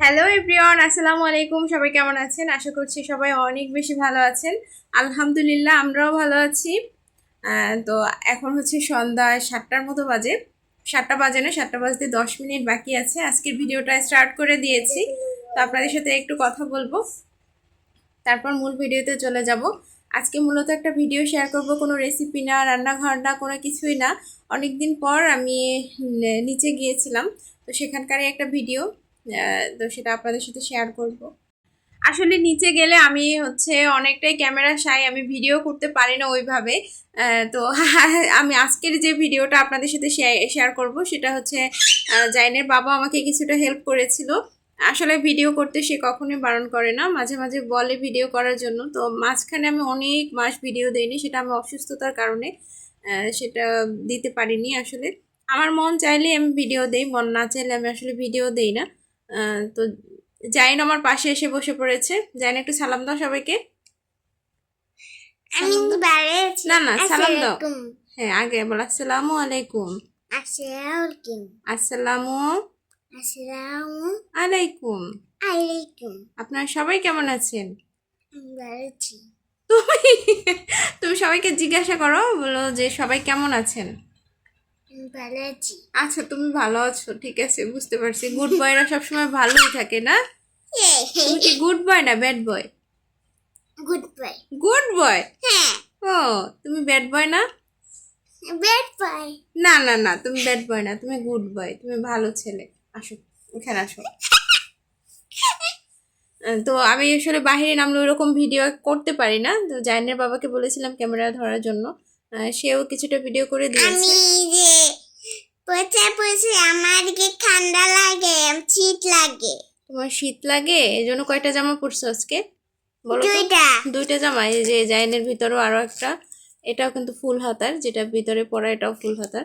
Hello everyone আসসালামু আলাইকুম সবাই কেমন আছেন? আশা করছি সবাই অনেক বেশি ভালো আছেন। আলহামদুলিল্লাহ, আমরাও ভালো আছি। তো এখন হচ্ছে সন্ধ্যা সাতটার মতো বাজে। সাতটা বাজে না, সাতটা বাজতে দশ মিনিট বাকি আছে। আজকের ভিডিওটা স্টার্ট করে দিয়েছি। তো আপনাদের সাথে একটু কথা বলব। তারপর মূল ভিডিওতে চলে যাব। আজকে মূলত একটা ভিডিও শেয়ার করব। কোনো রেসিপি না, রান্নাঘর না, কোনো কিছুই না। অনেক দিন পর আমি নিচে গিয়েছিলাম। তো সেখানকারই একটা ভিডিও। তো সেটা আপনাদের সাথে শেয়ার করব। আসলে নিচে গেলে আমি হচ্ছে অনেকটাই ক্যামেরা সাই আমি ভিডিও করতে পারি না ওইভাবে। তো আমি আজকের যে ভিডিওটা আপনাদের সাথে শেয়ার করব, সেটা হচ্ছে জাইনের বাবা আমাকে কিছুটা হেল্প করেছিল। আসলে ভিডিও করতে সে কখনোই বারণ করে না, মাঝে মাঝে বলে ভিডিও করার জন্য। তো মাঝখানে আমি অনেক মাস ভিডিও দেইনি, সেটা আমি অসুস্থতার কারণে সেটা দিতে পারিনি আসলে। আমার মন চাইলে আমি ভিডিও দেই, মন না চাইলে আমি আসলে ভিডিও দেই না। তো জাইন আমার পাশে এসে বসে পড়েছে। জাইন একটু সালাম দাও সবাইকে। না, না, সালাম দাও। আসসালামু হ্যাঁ আগে বল আসসালামু আলাইকুম। আলাইকুম আসসালামু আসসালামু আলাইকুম। আলাইকুম। আপনারা সবাই কেমন আছেন? তুমি তুমি সবাইকে জিজ্ঞাসা করো বলো যে সবাই কেমন আছেন? আমি বাড়িয়েছি আচ্ছা তুমি ভালো আছো ঠিক আছে বুঝতে পারছি। গুড বয়রা সবসময় ভালোই থাকে না? তুমি কি গুড বয় না bad boy good bye good boy হ্যাঁ। ও তুমি ব্যাড বয় না? বেড বাই না না না তুমি ব্যাড বয় না তুমি গুড বয় তুমি ভালো ছেলে। আসো এখানে আসো। তো আমি আসলে বাহিরে নামলে ওরকম ভিডিও করতে পারি না। তো জাইনের বাবাকে বলেছিলাম ক্যামেরা ধরার জন্য। সেও কিছুটা ভিডিও করে দিয়েছে। বসে বসে আমার কি ঠান্ডা লাগে শীত লাগে। তোমার শীত লাগে? এই জন্য কয়টা জামা পরছো আজকে? বলো তো? দুইটা। দুইটা জামা এই যে জাইনের ভিতরেও আরও একটা। এটাও কিন্তু ফুল হাতার যেটা ভিতরে পরা এটাও ফুল হাতার।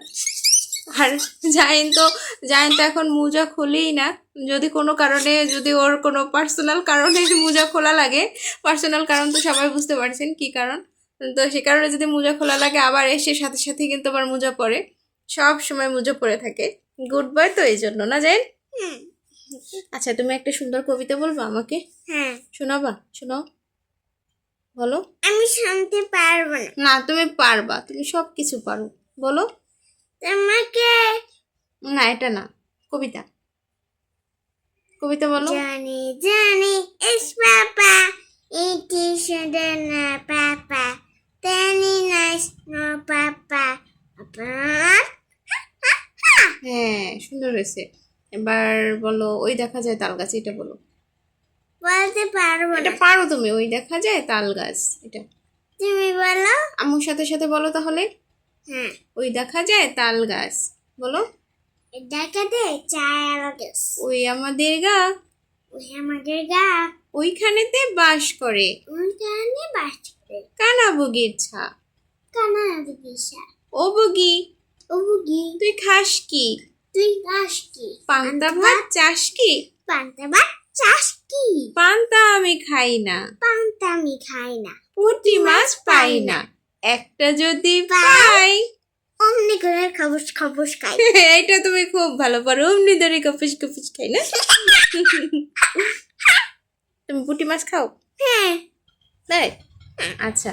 আর জাইন তো জাইন তো এখন মোজা খুলেই না। যদি কোনো কারণে যদি ওর কোনো পার্সোনাল কারণে মোজা খোলা লাগে পার্সোনাল কারণ তো সবাই বুঝতে পারছেন কি কারণ। তো সে কারণে যদি মোজা খোলা লাগে আবার এসে সাথে সাথে কিন্তু আবার মোজা পরে। সব সময় মোজা পরে থাকে। গুড বয় তো এই জন্য না জাইন? আচ্ছা তুমি একটা সুন্দর কবিতা বলবা আমাকে? হ্যাঁ। শোনাবা শোনাও। বলো। আমি শুনতে পারব না। না তুমি পারবা তুমি সব কিছু পারো। বলো। তোমাকে না এটা না কবিতা। কবিতা বলো। জানি জানি এস পাপা ইটি সুন্দর না পাপা তেনি নাইস নো পাপা আপনার হ্যাঁ সুন্দর হয়েছে। এবার বলো ওই দেখা যায় তাল গাছ এটা বলো। বলতে পারব এটা পারো তুমি ওই দেখা যায় তাল গাছ এটা। তুমি বলো। আম্মুর সাথে সাথে বলো তাহলে। হ্যাঁ। ওই দেখা যায় তাল গাছ বলো। দেখা দে চায় আমাকে ওই আমাদের গা। ওই আমাদের গা। ওইখানেতে বাস করে। ওইখানে বাস করে। কানা বগির ছা। কানা দিশা ও বগি। ও বুগি। তুই খাস কি? তুই গাছ কি? পান্তা ভাত চাস কি? পান্তা ভাত চাষ কি? পান্তা আমি খাই না। পান্তা আমি খাই না। পুঁটি মাছ পাই না। একটা যদি পাই। অমনি করে খবস খবস খাই। এইটা তুমি খুব ভালো পারো। অমনি ধরে কপিস কপিস খাই না। তুমি পুঁটি মাছ খাও? হ্যাঁ। তাই? আচ্ছা।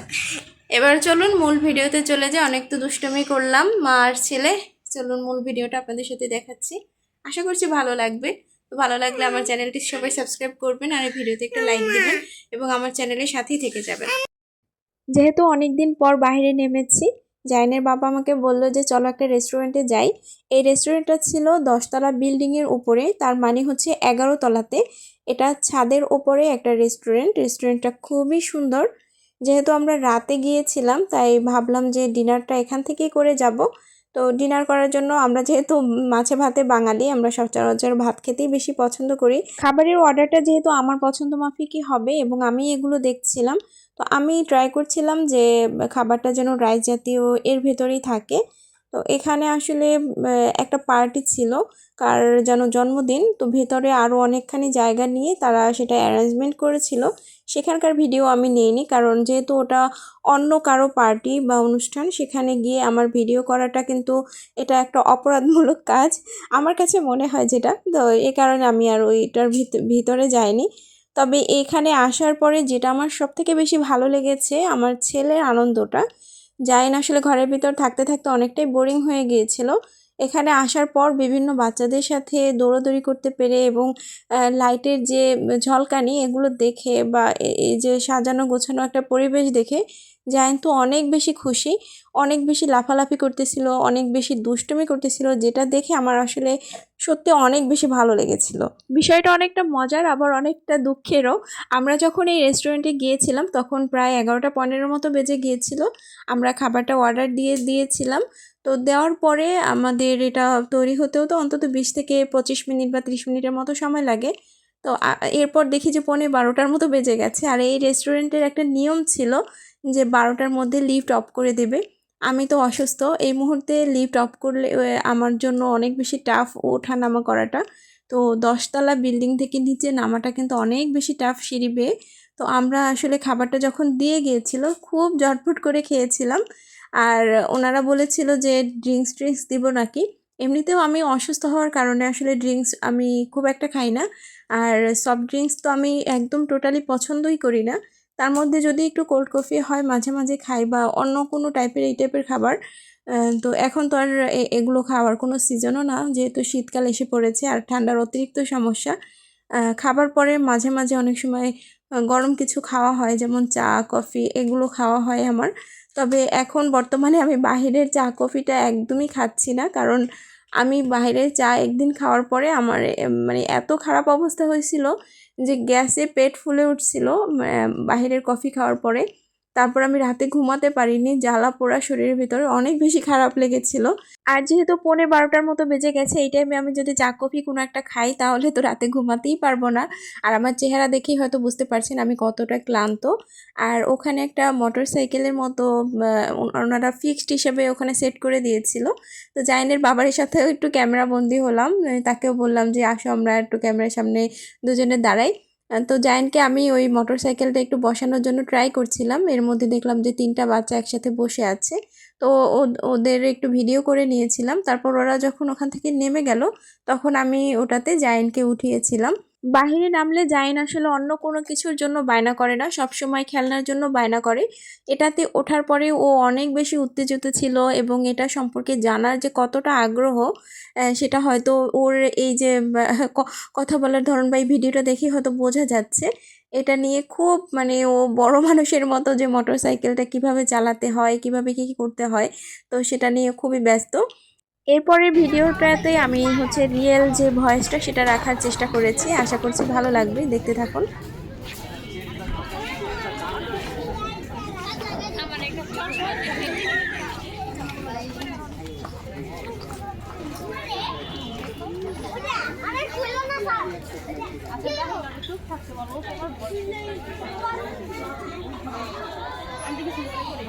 এবার চলুন মূল ভিডিওতে চলে যাই। অনেক তো দুষ্টমি করলাম। মা আর ছেলে চলুন মূল ভিডিওটা আপনাদের সাথে দেখাচ্ছি। আশা করছি ভালো লাগবে। তো ভালো লাগলে আমার চ্যানেলটি সবাই সাবস্ক্রাইব করবেন আর এই ভিডিওতে একটা লাইক দিবেন এবং আমার চ্যানেলের সাথেই থেকে যাবেন। যেহেতু অনেক দিন পর বাইরে নেমেছি, জাইনের বাবা আমাকে বলল যে, চলো একটা রেস্টুরেন্টে যাই। এই রেস্টুরেন্টটা ছিল দশতলা বিল্ডিংয়ের উপরে, তার মানে হচ্ছে এগারো তলাতে। এটা ছাদের ওপরে একটা রেস্টুরেন্ট। রেস্টুরেন্টটা খুবই সুন্দর। যেহেতু আমরা রাতে গিয়েছিলাম, তাই ভাবলাম যে ডিনারটা এখান থেকেই করে যাব। তো ডিনার করার জন্য আমরা যেহেতু মাছে ভাতে বাঙালি, আমরা সচরাচর ভাত খেতেই বেশি পছন্দ করি। খাবারের অর্ডারটা যেহেতু আমার পছন্দ মাফিকই হবে এবং আমি এগুলো দেখছিলাম। তো আমি ট্রাই করছিলাম যে খাবারটা যেন রাইস জাতীয় এর ভেতরেই থাকে। তো এখানে আসলে একটা পার্টি ছিল। কার যেন জন্মদিন, তো ভেতরে আরও অনেকখানি জায়গা নিয়ে তারা সেটা অ্যারেঞ্জমেন্ট করেছিল। সেখানকার ভিডিও আমি নিইনি, কারণ যেহেতু ওটা অন্য কারও পার্টি বা অনুষ্ঠান, সেখানে গিয়ে আমার ভিডিও করাটা কিন্তু এটা একটা অপরাধমূলক কাজ। আমার কাছে মনে হয় যেটা, তো এ কারণে আমি আর ওইটার ভিত- ভিতরে যাইনি। তবে এখানে আসার পরে যেটা আমার সব থেকে বেশি ভালো লেগেছে, আমার ছেলের আনন্দটা জাইন আসলে ঘরের ভিতর থাকতে থাকতে অনেকটাই বোরিং হয়ে গিয়েছিল। এখানে আসার পর বিভিন্ন বাচ্চাদের সাথে দৌড়াদৌড়ি করতে পেরে এবং লাইটের যে ঝলকানি এগুলো দেখে বা এই যে সাজানো গোছানো একটা পরিবেশ দেখে জাইন তো অনেক বেশি খুশি, অনেক বেশি লাফালাফি করতেছিল, অনেক বেশি দুষ্টুমি করতেছিল, যেটা দেখে আমার আসলে সত্যি অনেক বেশি ভালো লেগেছিল। বিষয়টা অনেকটা মজার, আবার অনেকটা দুঃখেরও। আমরা যখন এই রেস্টুরেন্টে গিয়েছিলাম, তখন প্রায় এগারোটা পনেরোর মতো বেজে গিয়েছিল। আমরা খাবারটা অর্ডার দিয়ে দিয়েছিলাম। তো দেওয়ার পরে আমাদের এটা তৈরি হতেও তো অন্তত বিশ থেকে পঁচিশ মিনিট বা ত্রিশ মিনিটের মতো সময় লাগে। তো এরপর দেখি যে পৌনে বারোটার মতো বেজে গেছে। আর এই রেস্টুরেন্টের একটা নিয়ম ছিল যে বারোটার মধ্যে লিফট অফ করে দেবে। আমি তো অসুস্থ, এই মুহূর্তে লিফট অফ করলে আমার জন্য অনেক বেশি টাফ ওঠা নামা করাটা। তো দশতলা বিল্ডিং থেকে নিচে নামাটা কিন্তু অনেক বেশি টাফ সিঁড়ি বেয়ে। তো আমরা আসলে খাবারটা যখন দিয়ে গিয়েছিল, খুব জটফট করে খেয়েছিলাম। আর ওনারা বলেছিল যে ড্রিঙ্কস ট্রিঙ্কস দিব নাকি? এমনিতেও আমি অসুস্থ হওয়ার কারণে আসলে ড্রিঙ্কস আমি খুব একটা খাই না। আর সফট ড্রিঙ্কস তো আমি একদম টোটালি পছন্দই করি না। তার মধ্যে যদি একটু কোল্ড কফি হয়, মাঝে মাঝে খাই বা অন্য কোনো টাইপের এই টাইপের খাবার তো এখন তো আর এগুলো খাওয়ার কোনো সিজনও না। যেহেতু শীতকাল এসে পড়েছে আর ঠান্ডার অতিরিক্ত সমস্যা খাবার পরে মাঝে মাঝে অনেক সময় গরম কিছু খাওয়া হয়, যেমন চা কফি এগুলো খাওয়া হয় আমার। তবে এখন বর্তমানে আমি বাহিরের চা কফিটা একদমই খাচ্ছি না। কারণ আমি বাইরে চা একদিন খাওয়ার পরে আমার মানে এত খারাপ অবস্থা হয়েছিল যে গ্যাসে পেট ফুলে উঠছিল বাহিরের কফি খাওয়ার পরে। তারপর আমি রাতে ঘুমাতে পারিনি, জ্বালা পোড়া শরীরের ভিতরে অনেক বেশি খারাপ লেগেছিল। আর যেহেতু পৌনে বারোটার মতো বেজে গেছে, এই টাইমে আমি যদি চা, কফি কোনো একটা খাই, তাহলে তো রাতে ঘুমাতেই পারব না। আর আমার চেহারা দেখেই হয়তো বুঝতে পারছেন আমি কতটা ক্লান্ত। আর ওখানে একটা মোটর সাইকেলের মতো ওনারা ফিক্সড হিসেবে ওখানে সেট করে দিয়েছিল। তো জাইনের বাবার সাথেও একটু ক্যামেরা বন্দি হলাম, তাকেও বললাম যে, আসো আমরা একটু ক্যামেরার সামনে দুজনে দাঁড়াই। তো জায়েনকে আমি ওই মোটর সাইকেলটা একটু বসানোর জন্য ট্রাই করছিলাম। এর মধ্যে দেখলাম যে তিনটা বাচ্চা একসাথে বসে আছে। তো ওদের একটু ভিডিও করে নিয়েছিলাম। তারপর ওরা যখন ওখান থেকে নেমে গেল, তখন আমি ওটাতে জায়েনকে উঠিয়েছিলাম। বাহিরে নামলে জাইন আসলে অন্য কোনো কিছুর জন্য বায়না করে না সব সময় খেলনার জন্য বায়না করে। এটাতে ওঠার পরে ও অনেক বেশি উত্তেজিত ছিল এবং এটা সম্পর্কে জানার যে কতটা আগ্রহ সেটা হয়তো ওর এই যে কথা বলার ধরন বা এই ভিডিওটা দেখে হয়তো বোঝা যাচ্ছে। এটা নিয়ে খুব মানে ও বড় মানুষের মতো যে মোটর সাইকেলটা কীভাবে চালাতে হয়, কীভাবে কী কী করতে হয়, তো সেটা নিয়ে খুবই ব্যস্ত। এরপরের ভিডিওটাতে আমি হচ্ছে রিয়েল যে ভয়েসটা সেটা রাখার চেষ্টা করেছি। আশা করছি ভালো লাগবে। দেখতে থাকুন। আরে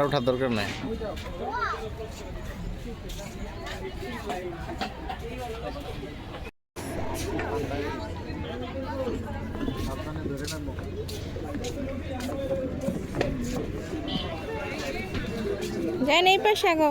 আর ওঠার দরকার নাই। যাই নেই পাশে গো।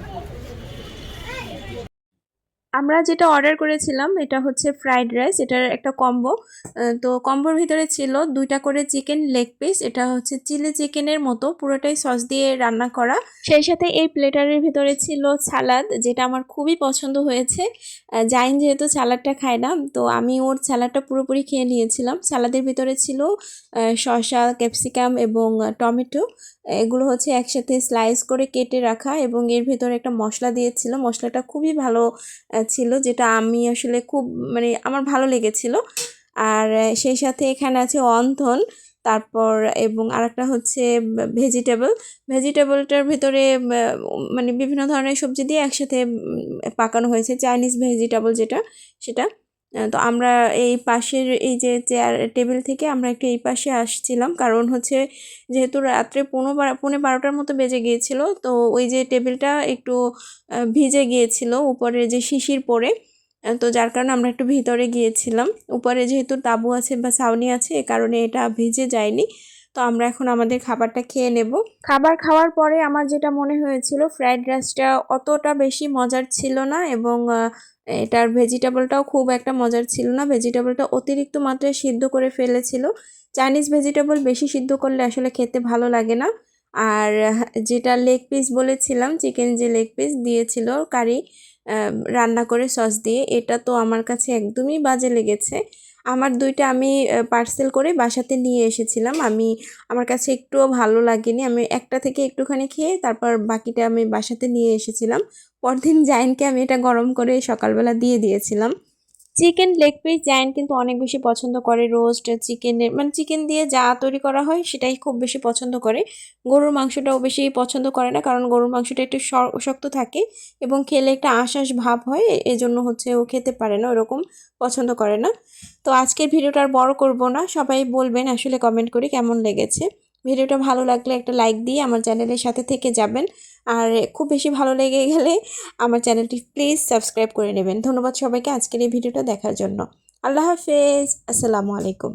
আমরা যেটা অর্ডার করেছিলাম, এটা হচ্ছে ফ্রাইড রাইস এটার একটা কম্বো তো কম্বোর ভিতরে ছিল দুইটা করে চিকেন লেগ পিস এটা হচ্ছে চিলি চিকেনের মতো, পুরোটাই সস দিয়ে রান্না করা। সেই সাথে এই প্লেটারের ভিতরে ছিল সালাদ যেটা আমার খুবই পছন্দ হয়েছে। জাইন যেহেতু সালাদটা খায় না, তো আমি ওর সালাদটা পুরোপুরি খেয়ে নিয়েছিলাম। সালাদের ভিতরে ছিল শসা ক্যাপসিকাম এবং টমেটো। এগুলো হচ্ছে একসাথে স্লাইস করে কেটে রাখা এবং এর ভেতরে একটা মশলা দিয়েছিল। মশলাটা খুবই ভালো ছিল, যেটা আমি আসলে খুব মানে আমার ভালো লেগেছিল। আর সেই সাথে এখানে আছে অন্থন, তারপর এবং আরেকটা হচ্ছে ভেজিটেবল। ভেজিটেবলটার ভিতরে মানে বিভিন্ন ধরনের সবজি দিয়ে একসাথে পাকানো হয়েছে, চাইনিজ ভেজিটেবল যেটা, সেটা। তো আমরা এই পাশের এই যে চেয়ার টেবিল থেকে আমরা একটু এই পাশে আসছিলাম। কারণ হচ্ছে যেহেতু রাত্রে পনেরো বারো পৌনে বারোটার মতো বেজে গিয়েছিল, তো ওই যে টেবিলটা একটু ভিজে গিয়েছিল উপরে যে শিশির পরে। তো যার কারণে আমরা একটু ভিতরে গিয়েছিলাম। উপরে যেহেতু তাবু আছে বা ছাউনি আছে, এ কারণে এটা ভিজে যায়নি। তো আমরা এখন আমাদের খাবারটা খেয়ে নেব। খাবার খাওয়ার পরে আমার যেটা মনে হয়েছিল ফ্রাইড রাইসটা অতটা বেশি মজার ছিল না এবং এটার ভেজিটেবলটাও খুব একটা মজার ছিল না। ভেজিটেবলটা অতিরিক্ত মাত্রায় সিদ্ধ করে ফেলেছিল। চাইনিজ ভেজিটেবল বেশি সিদ্ধ করলে আসলে খেতে ভালো লাগে না। আর, যেটা লেগ পিস বলেছিলাম চিকেন যে লেগ পিস দিয়েছিল কারি রান্না করে সস দিয়ে। এটা তো আমার কাছে একদমই বাজে লেগেছে। আমার দুইটা আমি পার্সেল করে বাসাতে নিয়ে এসেছিলাম। আমি, আমার কাছে একটুও ভালো লাগেনি। আমি একটা থেকে একটুখানি খেয়ে তারপর বাকিটা আমি বাসাতে নিয়ে এসেছিলাম। পরদিন জাইনকে আমি এটা গরম করে সকালবেলা দিয়ে দিয়েছিলাম। চিকেন লেগ পিস জাইন কিন্তু অনেক বেশি পছন্দ করে রোস্ট চিকেনের মানে চিকেন দিয়ে যা তৈরি করা হয় সেটাই খুব বেশি পছন্দ করে। গরুর মাংসটাও বেশি পছন্দ করে না, কারণ গরুর মাংসটা একটু শক্ত থাকে এবং খেলে একটা আশ্বাস ভাব হয়, এজন্য হচ্ছে ও খেতে পারে না, ওরকম পছন্দ করে না। তো আজকের ভিডিওটা আর বড় করব না, সবাই বলবেন আসলে কমেন্ট করে কেমন লেগেছে। ভিডিওটা ভালো লাগলে একটা লাইক দিয়ে আমার চ্যানেলের সাথে থেকে যাবেন। আর খুব বেশি ভালো লেগে গেলে আমার চ্যানেলটি প্লিজ সাবস্ক্রাইব করে নেবেন। ধন্যবাদ সবাইকে আজকের এই ভিডিওটা দেখার জন্য। আল্লাহ হাফেজ। আসসালামু আলাইকুম।